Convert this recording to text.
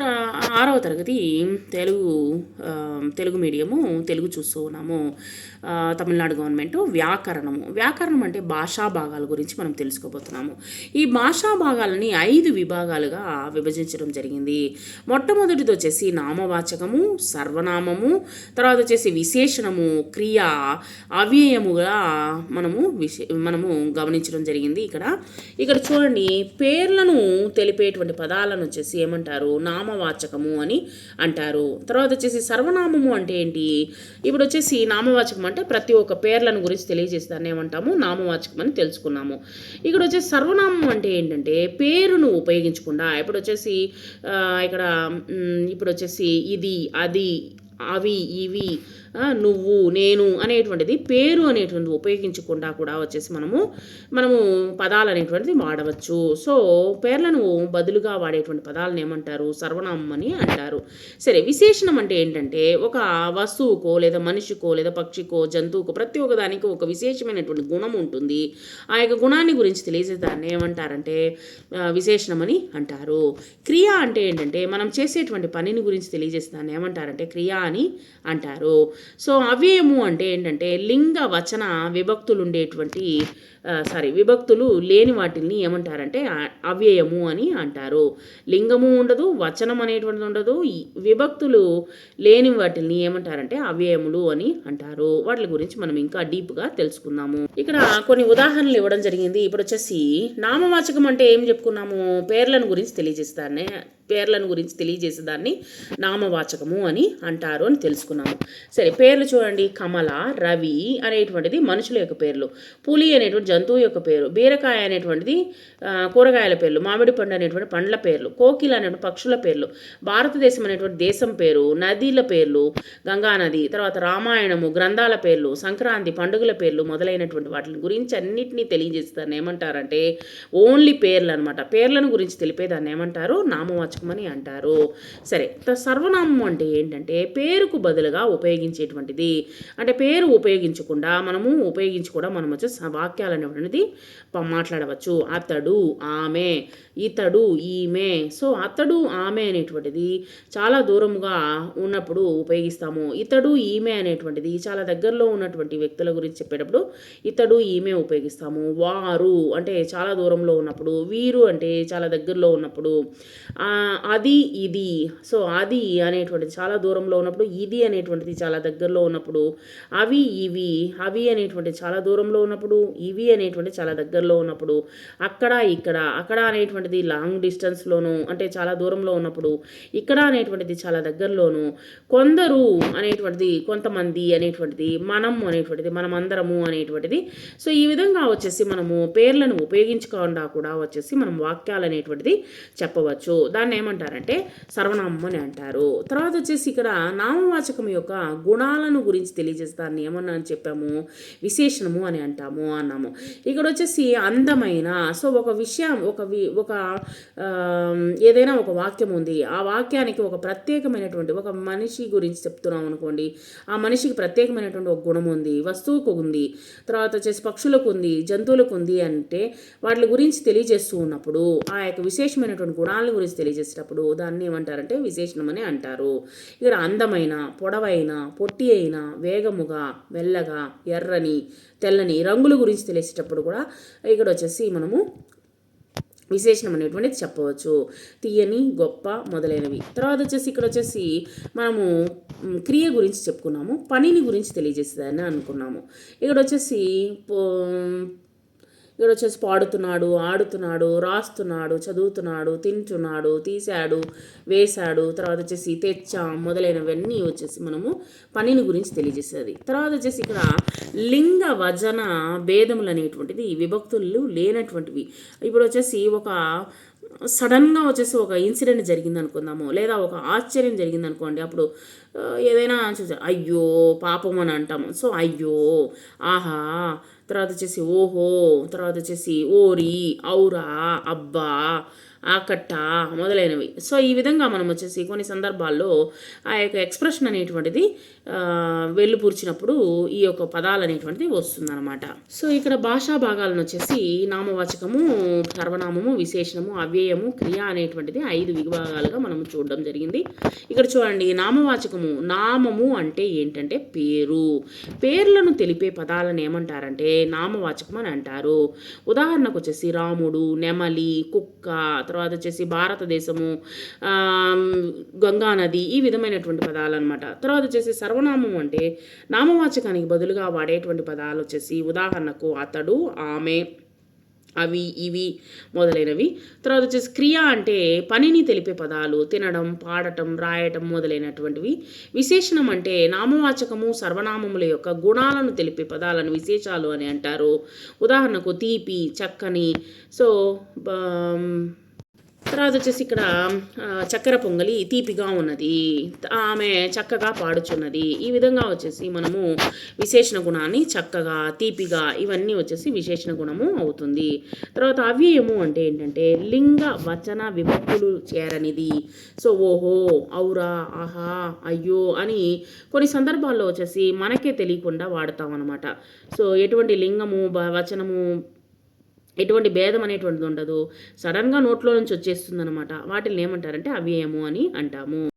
ఆరవ తరగతి తెలుగు తెలుగు మీడియము తెలుగు చూస్తూ ఉన్నాము. తమిళనాడు గవర్నమెంట్ వ్యాకరణము. వ్యాకరణం అంటే భాషా భాగాల గురించి మనం తెలుసుకోబోతున్నాము. ఈ భాషా భాగాలని ఐదు విభాగాలుగా విభజించడం జరిగింది. మొట్టమొదటిది వచ్చేసి నామవాచకము సర్వనామము తర్వాత వచ్చేసి విశేషణము క్రియ అవ్యయముగా మనము విశే మనము గమనించడం జరిగింది ఇక్కడ. ఇక్కడ చూడండి పేర్లను తెలిపేటువంటి పదాలను వచ్చేసి ఏమంటారు? నామవాచకము అని అంటారు. తర్వాత వచ్చేసి సర్వనామము అంటే ఏంటి? ఇప్పుడు వచ్చేసి నామవాచకం అంటే ప్రతి ఒక్క పేర్లను గురించి తెలియజేస్తాను ఏమంటాము? నామవాచకం అని తెలుసుకున్నాము. ఇక్కడ వచ్చేసి సర్వనామం అంటే ఏంటంటే పేరును ఉపయోగించకుండా ఇప్పుడు వచ్చేసి ఇక్కడ ఇప్పుడు వచ్చేసి ఇది అది అవి ఇవి నువ్వు నేను అనేటువంటిది పేరు అనేటువంటిది ఉపయోగించకుండా కూడా వచ్చేసి మనము మనము పదాలు అనేటువంటిది వాడవచ్చు. సో పేర్లను బదులుగా వాడేటువంటి పదాలను ఏమంటారు? సర్వనామం అని అంటారు. సరే విశేషణం అంటే ఏంటంటే ఒక వస్తువుకో లేదా మనిషికో లేదా పక్షికో జంతువుకో ప్రతి ఒక్క దానికి ఒక విశేషమైనటువంటి గుణం ఉంటుంది. ఆ యొక్క గుణాన్ని గురించి తెలియజేదాన్ని ఏమంటారంటే విశేషణమని విశేషణం అని అంటారు. క్రియ అంటే ఏంటంటే మనం చేసేటువంటి పనిని గురించి తెలియజేసేదాన్ని ఏమంటారంటే క్రియ అని అంటారు. సో అవ్యయము అంటే ఏంటంటే లింగ వచన విభక్తులు ఉండేటువంటి సారీ విభక్తులు లేని వాటిని ఏమంటారంటే అవ్యయము అని అంటారు. లింగము ఉండదు వచనం అనేటువంటిది ఉండదు విభక్తులు లేని వాటిని ఏమంటారంటే అవ్యయములు అని అంటారు. వాటి గురించి మనం ఇంకా డీప్గా తెలుసుకుందాము. ఇక్కడ కొన్ని ఉదాహరణలు ఇవ్వడం జరిగింది. ఇప్పుడు వచ్చేసి నామవాచకం అంటే ఏం చెప్పుకున్నాము? పేర్లను గురించి తెలియజేస్తానే పేర్లను గురించి తెలియజేసేదాన్ని నామవాచకము అని అంటారు అని తెలుసుకున్నాము. సరే పేర్లు చూడండి. కమల రవి అనేటువంటిది మనుషుల యొక్క పేర్లు. పులి అనేటువంటి జంతువు యొక్క పేరు. బీరకాయ అనేటువంటిది కూరగాయల పేర్లు. మామిడి పండు అనేటువంటి పండ్ల పేర్లు. కోకిల అనేటువంటి పక్షుల పేర్లు. భారతదేశం అనేటువంటి దేశం పేరు. నదిల పేర్లు. గంగా నది. తర్వాత రామాయణము గ్రంథాల పేర్లు. సంక్రాంతి పండుగల పేర్లు మొదలైనటువంటి వాటి గురించి అన్నిటినీ తెలియజేస్తాను ఏమంటారంటే ఓన్లీ పేర్లు అనమాట పేర్లను గురించి తెలిపేదాన్ని ఏమంటారు? నామవాచకం అని అంటారు. సరే సర్వనామం అంటే ఏంటంటే పేరుకు బదులుగా ఉపయోగించేటువంటిది. అంటే పేరు ఉపయోగించకుండా మనము ఉపయోగించి కూడా మనం వచ్చి వాక్యాలు అనేటువంటిది మాట్లాడవచ్చు. అతడు ఆమె ఇతడు ఈమె. సో అతడు ఆమె అనేటువంటిది చాలా దూరముగా ఉన్నప్పుడు ఉపయోగిస్తాము. ఇతడు ఈమె అనేటువంటిది చాలా దగ్గరలో ఉన్నటువంటి వ్యక్తుల గురించి చెప్పేటప్పుడు ఇతడు ఈమె ఉపయోగిస్తాము. వారు అంటే చాలా దూరంలో ఉన్నప్పుడు వీరు అంటే చాలా దగ్గరలో ఉన్నప్పుడు ఆ, అది ఇది. సో అది అనేటువంటిది. చాలా దూరంలో ఉన్నప్పుడు ఇది అనేటువంటిది చాలా దగ్గరలో ఉన్నప్పుడు అవి ఇవి అవి అనేటువంటిది చాలా దూరంలో ఉన్నప్పుడు ఇవి అనేటువంటిది చాలా దగ్గరలో ఉన్నప్పుడు అక్కడ ఇక్కడ అక్కడ అనేటువంటిది లాంగ్ డిస్టెన్స్లోను అంటే చాలా దూరంలో ఉన్నప్పుడు ఇక్కడ అనేటువంటిది చాలా దగ్గరలోను కొందరు అనేటువంటిది కొంతమంది అనేటువంటిది మనం అనేటువంటిది మనం అందరము అనేటువంటిది. సో ఈ విధంగా వచ్చేసి మనము పేర్లను ఉపయోగించకుండా కూడా వచ్చేసి మనం వాక్యాలు అనేటువంటిది చెప్పవచ్చు. దాన్ని ఏమంటారంటే సర్వనామం అని అంటారు. తర్వాత వచ్చేసి ఇక్కడ నామవాచకం యొక్క గుణాలను గురించి తెలియజేస్తాన్ని ఏమన్నా అని చెప్పాము. విశేషణము అని అంటాము అన్నాము. ఇక్కడ వచ్చేసి అందమైన సో ఒక విషయం ఒక వి ఒక ఏదైనా ఒక వాక్యం ఉంది. ఆ వాక్యానికి ఒక ప్రత్యేకమైనటువంటి ఒక మనిషి గురించి చెప్తున్నాం అనుకోండి. ఆ మనిషికి ప్రత్యేకమైనటువంటి ఒక గుణం ఉంది వస్తువుకు ఉంది. తర్వాత వచ్చేసి పక్షులకు ఉంది జంతువులకు ఉంది అంటే వాటి గురించి తెలియజేస్తూ ఉన్నప్పుడు ఆ యొక్క విశేషమైనటువంటి గుణాల గురించి చేసేటప్పుడు దాన్ని ఏమంటారంటే విశేషణం అని అంటారు. ఇక్కడ అందమైన పొడవైన పొట్టి అయిన వేగముగా మెల్లగా ఎర్రని తెల్లని రంగుల గురించి తెలిసేటప్పుడు కూడా ఇక్కడ వచ్చేసి మనము విశేషణం అనేటువంటిది చెప్పవచ్చు. తీయని గొప్ప మొదలైనవి. తర్వాత వచ్చేసి ఇక్కడ వచ్చేసి మనము క్రియ గురించి చెప్పుకున్నాము. పనిని గురించి తెలియజేసేదాన్ని అనుకున్నాము. ఇక్కడ వచ్చేసి ఇక్కడ వచ్చేసి పాడుతున్నాడు ఆడుతున్నాడు రాస్తున్నాడు చదువుతున్నాడు తింటున్నాడు తీశాడు వేశాడు తర్వాత వచ్చేసి తెచ్చా మొదలైనవన్నీ వచ్చేసి మనము పనిని గురించి తెలియజేసేది. తర్వాత వచ్చేసి ఇక్కడ లింగ వజన భేదములు అనేటువంటిది విభక్తులు లేనటువంటివి. ఇప్పుడు వచ్చేసి ఒక సడన్గా వచ్చేసి ఒక ఇన్సిడెంట్ జరిగింది అనుకుందాము లేదా ఒక ఆశ్చర్యం జరిగింది అనుకోండి అప్పుడు ఏదైనా చూసా అయ్యో పాపం అని అంటాము. సో అయ్యో ఆహా తర్వాత వచ్చేసి ఓహో తర్వాత వచ్చేసి ఓరి ఔరా అబ్బా ఆకట్ట మొదలైనవి. సో ఈ విధంగా మనం వచ్చేసి కొన్ని సందర్భాల్లో ఆ యొక్క ఎక్స్ప్రెషన్ అనేటువంటిది ఆ, ఈ యొక్క పదాలు అనేటువంటిది వస్తుందన్నమాట. సో ఇక్కడ భాషా భాగాలను వచ్చేసి నామవాచకము సర్వనామము విశేషణము అవ్యయము క్రియ అనేటువంటిది ఐదు విభాగాలుగా మనం చూడడం జరిగింది. ఇక్కడ చూడండి నామవాచకము నామము అంటే ఏంటంటే పేరు. పేర్లను తెలిపే పదాలను ఏమంటారంటే నామవాచకం అని అంటారు. ఉదాహరణకు వచ్చేసి రాముడు నెమలి కుక్క తర్వాత వచ్చేసి భారతదేశము గంగా నది ఈ విధమైనటువంటి పదాలు అనమాట తర్వాత వచ్చేసి సర్వనామం అంటే నామవాచకానికి బదులుగా వాడేటువంటి పదాలు వచ్చేసి ఉదాహరణకు అతడు ఆమె అవి ఇవి మొదలైనవి. తర్వాత వచ్చేసి క్రియ అంటే పనిని తెలిపే పదాలు తినడం పాడటం రాయటం మొదలైనటువంటివి. విశేషణం అంటే నామవాచకము సర్వనామముల యొక్క గుణాలను తెలిపే పదాలను విశేషాలు అని అంటారు. ఉదాహరణకు తీపి చక్కని సో తర్వాత వచ్చేసి ఇక్కడ చక్కెర పొంగలి తీపిగా ఉన్నది. ఆమె చక్కగా పాడుచున్నది. ఈ విధంగా వచ్చేసి మనము విశేషణ గుణాన్ని చక్కగా తీపిగా ఇవన్నీ వచ్చేసి విశేషణ గుణము అవుతుంది. తర్వాత అవ్యయము అంటే ఏంటంటే లింగ వచన విభక్తులు చేరనిది. సో ఓహో ఔరా ఆహా అయ్యో అని కొన్ని సందర్భాల్లో వచ్చేసి మనకే తెలియకుండా వాడతాం అనమాట సో ఎటువంటి లింగము బ- వచనము ఎటువంటి భేదం అనేటువంటిది ఉండదు. సడన్గా నోట్లో నుంచి వచ్చేస్తుంది అనమాట వాటిని ఏమంటారంటే అవ్యయము అని అంటాము.